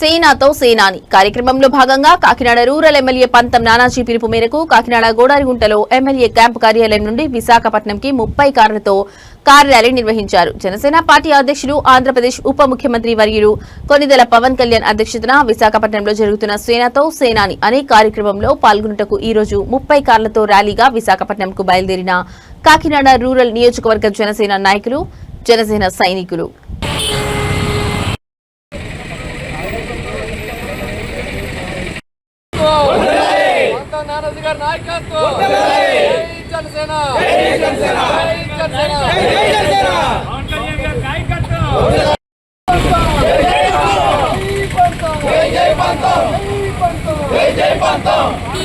సేనాతో సేనాని. కార్యక్రమంలో భాగంగా Kakinada rural MLA పంతం నానాజీ పిలుపు మేరకు కాకినాడ గోడారిగుంటలో ఎమ్మెల్యే క్యాంపు కార్యాలయం నుండి విశాఖపట్నంకి ముప్పై కార్లతో కార్ ర్యాలీ నిర్వహించారు. జనసేన పార్టీ అధ్యక్షులు ఆంధ్రప్రదేశ్ ఉప ముఖ్యమంత్రి వర్యులు కొనిదెల పవన్ కళ్యాణ్ అధ్యక్షతన విశాఖపట్నంలో జరుగుతున్న సేనాతో సేనాని అనే కార్యక్రమంలో పాల్గొనుటకు ఈ రోజు ముప్పై కార్లతో ర్యాలీగా విశాఖపట్నంకు బయలుదేరిన కాకినాడ రూరల్ నియోజకవర్గ జనసేన నాయకులు జనసేన సైనికులు. పంతం నానాజీ గారి నాయకత్వం. జై జనసేన. జై జనసేన. జై జనసేన. జై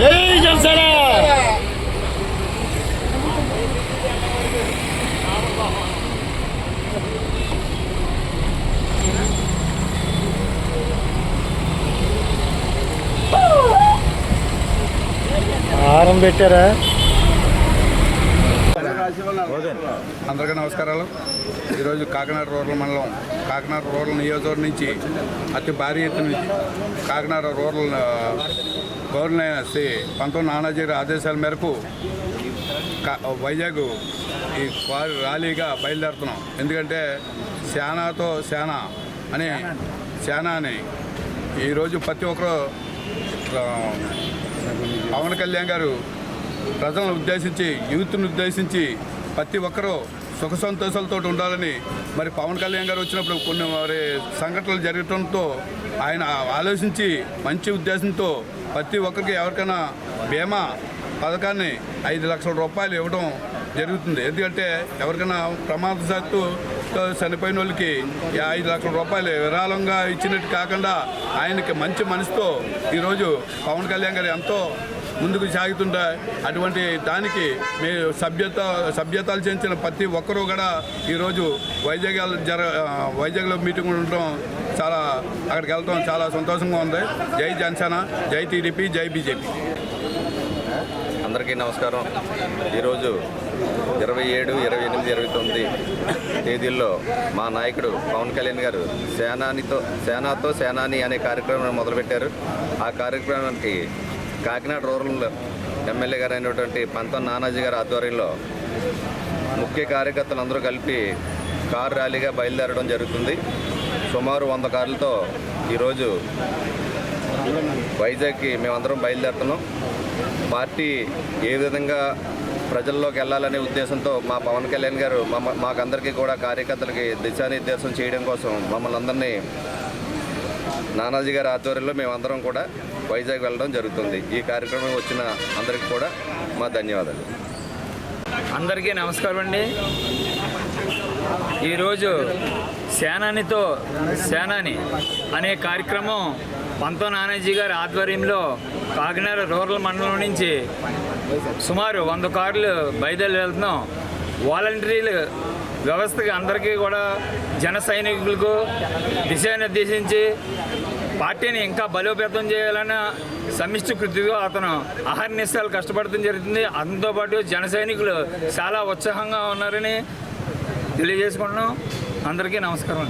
జై జనసేన ఆరం పెట్టారా? అందరికీ నమస్కారాలు. ఈరోజు కాకినాడ రూరల్ మండలం కాకినాడ రూరల్ నియోజకవర్గం నుంచి అతి భారీ ఎత్తున కాకినాడ రూరల్ ఆ, గవర్నర్ శ్రీ పంతొమ్మిది నానాజీ ఆదేశాల మేరకు వైజాగ్ ఈ వారి ర్యాలీగా బయలుదేరుతున్నాం. ఎందుకంటే శానాతో శానా అనే శానా అని ఈరోజు ప్రతి ఒక్కరు పవన్ కళ్యాణ్ గారు ప్రజలను ఉద్దేశించి యూత్ను ఉద్దేశించి ప్రతి ఒక్కరూ సుఖ సంతోషాలతో ఉండాలని మరి పవన్ కళ్యాణ్ గారు వచ్చినప్పుడు కొన్ని మరి సంఘటనలు జరగడంతో ఆయన ఆలోచించి మంచి ఉద్దేశంతో ప్రతి ఒక్కరికి ఎవరికైనా బీమా పథకాన్ని ఐదు లక్షల రూపాయలు ఇవ్వడం జరుగుతుంది. ఎందుకంటే ఎవరికైనా ప్రమాదశాత్తు చనిపోయిన వాళ్ళకి ఐదు లక్షల రూపాయలు విరాళంగా ఇచ్చినట్టు కాకుండా ఆయనకి మంచి మనసుతో ఈరోజు పవన్ కళ్యాణ్ గారు ఎంతో ముందుకు సాగుతుంటే అటువంటి దానికి మీ సభ్యత సభ్యతలు చెందిన ప్రతి ఒక్కరూ కూడా ఈరోజు వైజాగ్ జర వైజాగ్లో మీటింగ్ ఉండటం చాలా అక్కడికి వెళ్తాం చాలా సంతోషంగా ఉంది. జై జనసేన జై టీడీపీ జై బీజేపీ. అందరికీ నమస్కారం. ఈరోజు ఇరవై ఏడు ఇరవై ఎనిమిది ఇరవై తొమ్మిది తేదీల్లో మా నాయకుడు పవన్ కళ్యాణ్ గారు సేనానితో సేనాతో సేనాని అనే కార్యక్రమాన్ని మొదలుపెట్టారు. ఆ కార్యక్రమానికి కాకినాడ రూరల్ ఎమ్మెల్యే గారు అయినటువంటి పంతం నానాజీ గారి ఆధ్వర్యంలో ముఖ్య కార్యకర్తలు అందరూ కలిపి కారు ర్యాలీగా బయలుదేరడం జరుగుతుంది. సుమారు వంద కార్లతో ఈరోజు వైజాగ్కి మేమందరం బయలుదేరుతున్నాం. పార్టీ ఏ విధంగా ప్రజల్లోకి వెళ్ళాలనే ఉద్దేశంతో మా పవన్ కళ్యాణ్ గారు మమ్మ మాకందరికీ కూడా కార్యకర్తలకి దిశానిర్దేశం చేయడం కోసం మమ్మల్ని అందరినీ నానాజీ గారి ఆధ్వర్యంలో మేమందరం కూడా వైజాగ్ వెళ్ళడం జరుగుతుంది. ఈ కార్యక్రమం వచ్చిన అందరికీ కూడా మా ధన్యవాదాలు. అందరికీ నమస్కారం అండి. ఈరోజు సేనానితో సేనాని అనే కార్యక్రమం పంతో నానాజీ గారి ఆధ్వర్యంలో కాకినాడ రూరల్ మండలం నుంచి సుమారు వంద కార్లు బయలుదేరి వెళ్తున్నాం. వాలంటీర్లు వ్యవస్థకి అందరికీ కూడా జన సైనికులకు దిశానిర్దేశించి పార్టీని ఇంకా బలోపేతం చేయాలన్న సమిష్టి కృతిగా అతను అహర్నిశాలు కష్టపడటం జరుగుతుంది. అతనితో పాటు జన సైనికులు చాలా ఉత్సాహంగా ఉన్నారని తెలియజేసుకుంటున్నాం. అందరికీ నమస్కారం